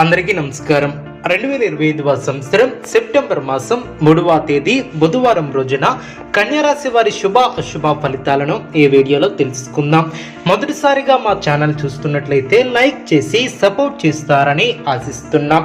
అందరికీ నమస్కారం. రెండు వేల ఇరవై ఐదవ సంవత్సరం సెప్టెంబర్ మాసం మూడవ తేదీ బుధవారం రోజున కన్యారాశి వారి శుభ అశుభ ఫలితాలను ఈ వీడియోలో తెలుసుకుందాం. మొదటిసారిగా మా ఛానల్ చూస్తున్నట్లయితే లైక్ చేసి సపోర్ట్ చేస్తారని ఆశిస్తున్నాం.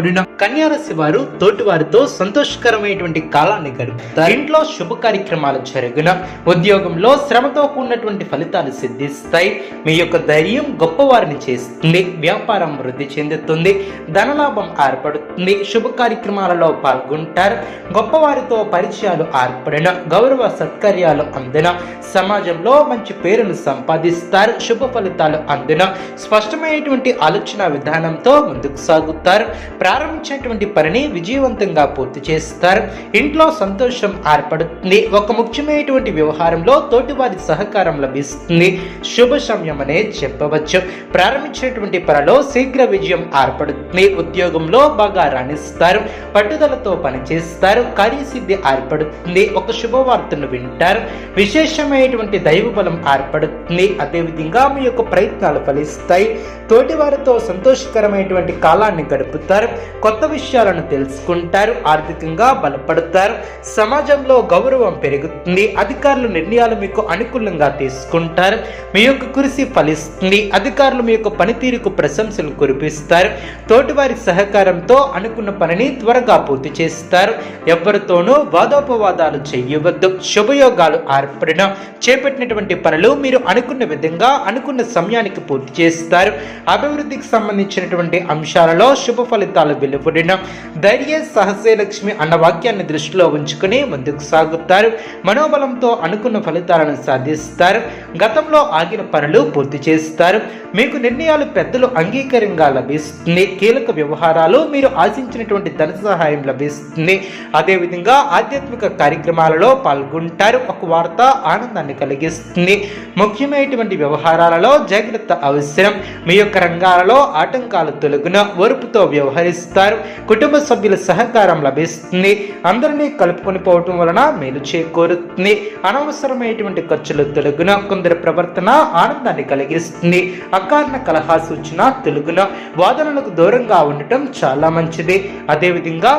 చేయబడిన కన్యారాశి వారు తోటి వారితో సంతోషకరమైనటువంటి కాలాన్ని గడుపుతారు. ఇంట్లో శుభ కార్యక్రమాలు జరుగున ఉద్యోగంలో శ్రమతో కూడినటువంటి ఫలితాలు సిద్ధిస్తాయి. మీ యొక్క ధైర్యం గొప్పవారిని చేస్తుంది. వ్యాపారం వృద్ధి చెందుతుంది. ధనలాభం ఏర్పడుతుంది. శుభ కార్యక్రమాలలో పాల్గొంటారు. గొప్పవారితో పరిచయాలు ఏర్పడిన గౌరవ సత్కార్యాలు అందిన సమాజంలో మంచి పేరును సంపాదిస్తారు. శుభ ఫలితాలు అందిన స్పష్టమైనటువంటి ఆలోచన విధానంతో ముందుకు సాగుతారు. ప్రారంభించినటువంటి పనిని విజయవంతంగా పూర్తి చేస్తారు. ఇంట్లో సంతోషం ఏర్పడుతుంది. ఒక ముఖ్యమైనటువంటి వ్యవహారంలో తోటివారి సహకారం లభిస్తుంది. శుభ సమయం అనే చెప్పవచ్చు. ప్రారంభించినటువంటి పనిలో శీఘ్ర విజయం ఏర్పడుతుంది. ఉద్యోగంలో బాగా రాణిస్తారు. పట్టుదలతో పనిచేస్తారు. కార్యసిద్ధి ఏర్పడుతుంది. ఒక శుభవార్తను వింటారు. విశేషమైనటువంటి దైవ బలం ఏర్పడుతుంది. అదేవిధంగా మీ యొక్క ప్రయత్నాలు ఫలిస్తాయి. తోటివారితో సంతోషకరమైనటువంటి కాలాన్ని గడుపుతారు. కొత్త విషయాలను తెలుసుకుంటారు ఆర్థికంగా బలపడతారు సమాజంలో గౌరవం పెరుగుతుంది అధికారులు నిర్ణయాలు మీకు అనుకూలంగా తీసుకుంటారు మీ యొక్క కృషి ఫలిస్తుంది అధికారులు మీ యొక్క పనితీరుకు ప్రశంసలు కురిపిస్తారు తోటివారి సహకారంతో అనుకున్న పనిని త్వరగా పూర్తి చేస్తారు. ఎవరితోనూ వాదోపవాదాలు చేయవద్దు. శుభయోగాలు ఏర్పడిన చేపట్టినటువంటి పనులు మీరు అనుకున్న విధంగా అనుకున్న సమయానికి పూర్తి చేస్తారు. అభివృద్ధికి సంబంధించినటువంటి అంశాలలో శుభ ఫలితాలు వెలువడిన ధైర్య సహసే లక్ష్మి అన్న వాక్యాన్ని దృష్టిలో ఉంచుకుని ముందుకు సాగుతారు. మనోబలంతో అనుకున్న ఫలితాలను సాధిస్తారు. గతంలో ఆగిన పనులు పూర్తి చేస్తారు. మీకు నిర్ణయాలు పెద్దలు అంగీకారంగా లభిస్తుంది. కీలక వ్యవహారాలు మీరు ఆశించినటువంటి ధన సహాయం లభిస్తుంది. అదేవిధంగా ఆధ్యాత్మిక కార్యక్రమాలలో పాల్గొంటారు. ఒక వార్త ఆనందాన్ని కలిగిస్తుంది. ముఖ్యమైనటువంటి వ్యవహారాలలో జాగ్రత్త అవసరం. మీ యొక్క రంగాలలో ఆటంకాలు తొలగున ఓర్పుతో వ్యవహరిస్తారు కుటుంబ సభ్యుల సహకారం లభిస్తుంది. అందరినీ కలుపుకొని పోవటం వలన మేలు చేకూరుతుంది. అనవసరమైనటువంటి ఖర్చులు తొలగున కొందరి ప్రవర్తన ఆనందాన్ని కలిగిస్తుంది. అకారణ కలహా సూచన తెలుగున వాదనలకు దూరంగా ఉండటం చాలా మంచిది. అదేవిధంగా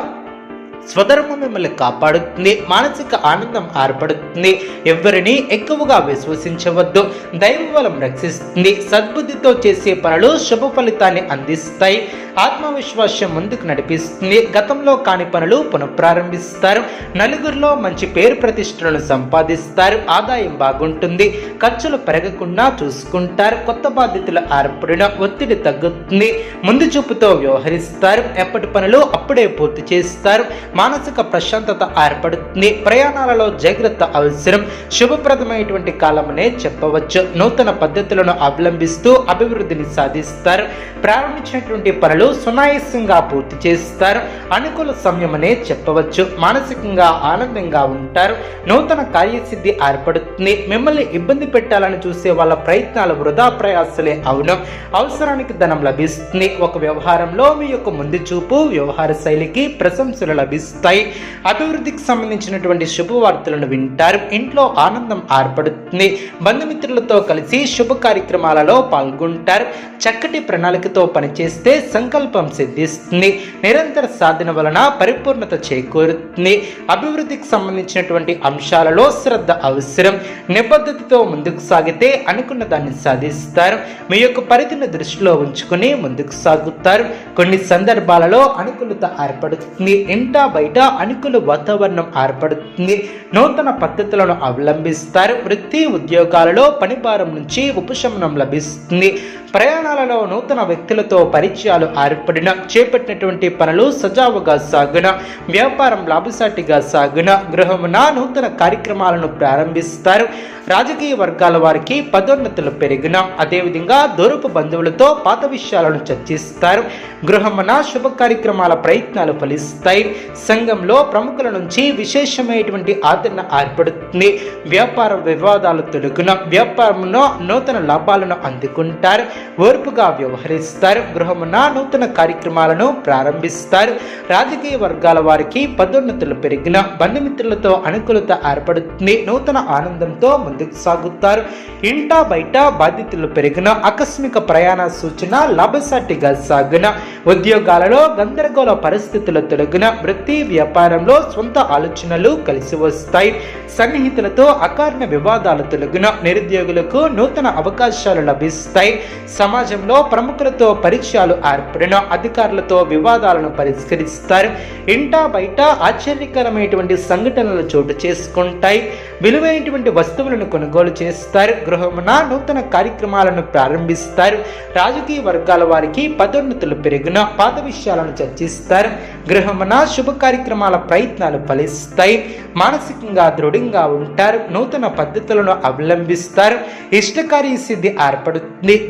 స్వధర్మం మిమ్మల్ని కాపాడుతుంది మానసిక ఆనందం ఏర్పడుతుంది. ఎవరిని ఎక్కువగా విశ్వసించవద్దు దైవ బలం రక్షిస్తుంది. సద్బుద్ధితో చేసే పనులు శుభ ఫలితాన్ని అందిస్తాయి. ఆత్మవిశ్వాసం ముందుకు నడిపిస్తుంది. గతంలో కాని పనులు పునఃప్రారంభిస్తారు. నలుగురిలో మంచి పేరు ప్రతిష్టలను సంపాదిస్తారు. ఆదాయం బాగుంటుంది. ఖర్చులు పెరగకుండా చూసుకుంటారు. కొత్త బాధ్యతలు ఏర్పడిన ఒత్తిడి తగ్గుతుంది. ముందు చూపుతో వ్యవహరిస్తారు. ఎప్పటి పనులు అప్పుడే పూర్తి చేస్తారు. మానసిక ప్రశాంతత ఏర్పడుతుంది. ప్రయాణాలలో జాగ్రత్త అవసరం. శుభప్రదమైనటువంటి కాలమనే చెప్పవచ్చు. నూతన పద్ధతులను అవలంబిస్తూ అభివృద్ధిని సాధిస్తారు. ప్రారంభించినటువంటి పనులు సునాయాసంగా పూర్తి చేస్తారు. అనుకూల సమయమనే చెప్పవచ్చు. మానసికంగా ఆనందంగా ఉంటారు. నూతన కార్యసిద్ధి ఏర్పడుతుంది. మిమ్మల్ని ఇబ్బంది పెట్టాలని చూసే వాళ్ళ ప్రయత్నాలు వృధా ప్రయాసలే అవును. అవసరానికి ధనం లభిస్తుంది. ఒక వ్యవహారంలో మీ యొక్క ముందు చూపు వ్యవహార శైలికి ప్రశంసలు లభిస్తాయి అభివృద్ధికి సంబంధించినటువంటి శుభవార్తలను వింటారు. ఇంట్లో ఆనందం ఏర్పడుతుంది. బంధుమిత్రులతో కలిసి శుభ కార్యక్రమాలలో పాల్గొంటారు. చక్కటి ప్రణాళికతో పనిచేస్తే సంకల్పం సిద్ధిస్తుంది. నిరంతర సాధన వలన పరిపూర్ణత చేకూరుతుంది. అభివృద్ధికి సంబంధించినటువంటి అంశాలలో శ్రద్ధ అవసరం. నిబద్ధతతో ముందుకు సాగితే అనుకున్న దాన్ని సాధిస్తారు. మీ యొక్క పరిధిని దృష్టిలో ఉంచుకుని ముందుకు సాగుతారు. కొన్ని సందర్భాలలో అనుకూలత ఏర్పడుతుంది. ఇంట బయట అనుకూల వాతావరణం ఏర్పడుతుంది. నూతన పద్ధతులను అవలంబిస్తారు. వృత్తి ఉద్యోగాలలో పనిభారం నుంచి ఉపశమనం లభిస్తుంది. ప్రయాణాలలో నూతన వ్యక్తులతో పరిచయాలు ఏర్పడిన చేపట్టినటువంటి పనులు సజావుగా సాగున వ్యాపారం లాభసాటిగా సాగున గృహమున నూతన కార్యక్రమాలను ప్రారంభిస్తారు. రాజకీయ వర్గాల వారికి పదోన్నతులు పెరిగిన అదేవిధంగా దూరపు బంధువులతో పాత విషయాలను చర్చిస్తారు. గృహమున శుభ కార్యక్రమాల ప్రయత్నాలు ఫలిస్తాయి. సంఘంలో ప్రముఖుల నుంచి విశేషమైనటువంటి ఆదరణ ఏర్పడుతుంది. వ్యాపార వివాదాలు తొలగిన వ్యాపారంలో నూతన లాభాలను అందుకుంటారు. ఓర్పుగా వ్యవహరిస్తారు. గృహమున నూతన కార్యక్రమాలను ప్రారంభిస్తారు. రాజకీయ వర్గాల వారికి పదోన్నతులు పెరిగిన బంధుమిత్రులతో అనుకూలత ఏర్పడుతుంది. నూతన ఆనందంతో ముందుకు సాగుతారు. ఇంటా బయట బాధ్యతలు పెరిగిన ఆకస్మిక ప్రయాణ సూచన లాభసాటిగా సాగున ఉద్యోగాలలో గందరగోళ పరిస్థితులు తొలగిన వృత్తి వ్యాపారంలో సొంత ఆలోచనలు కలిసి వస్తాయి. సన్నిహితులతో అకారణ వివాదాలు తొలగిన నిరుద్యోగులకు నూతన అవకాశాలు లభిస్తాయి. సమాజంలో ప్రముఖులతో పరిచయాలు ఏర్పడిన అధికారులతో వివాదాలను పరిష్కరిస్తారు. ఇంటా బయట ఆశ్చర్యకరమైనటువంటి సంఘటనలు చోటు చేసుకుంటాయి. విలువైనటువంటి వస్తువులను కొనుగోలు చేస్తారు. గృహమున నూతన కార్యక్రమాలను ప్రారంభిస్తారు. రాజకీయ వర్గాల వారికి పదోన్నతులు పెరిగిన పాత విషయాలను చర్చిస్తారు. గృహమున శుభ కార్యక్రమాల ప్రయత్నాలు ఫలిస్తాయి. మానసికంగా దృఢంగా ఉంటారు. నూతన పద్ధతులను అవలంబిస్తారు. ఇష్టకార్య సిద్ధి ఏర్పడుతుంది.